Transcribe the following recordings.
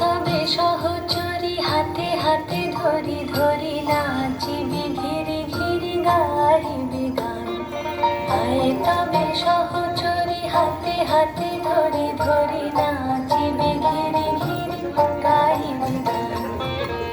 তবে সহচরি, হাতে হাতে ধরি ধরি নাচিবি, ঘিরি ঘিরি গাইবি গান। আয় তবে সহচরি, হাতে হাতে ধরি ধরি নাচিবি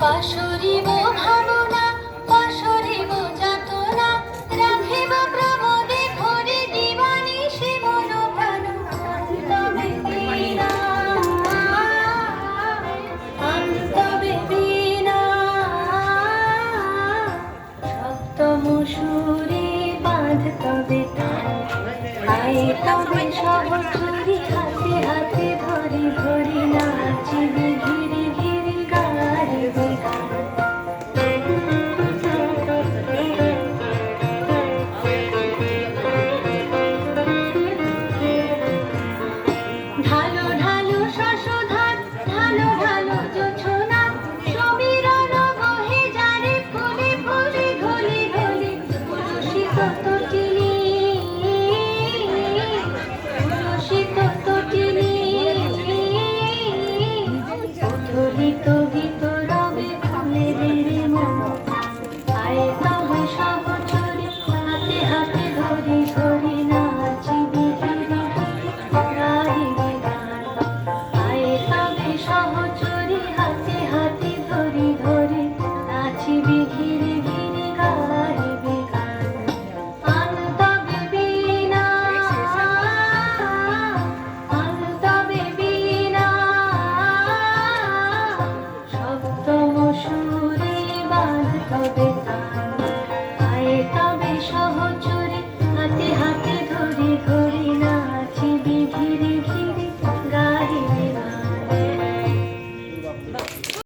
পাশরিব ভাবনা পাশরিব যাতনা রাখিব প্রমোদে ঘরে দিবানি সে মন তবে তবে সহচরি হাতে হাতে 你的。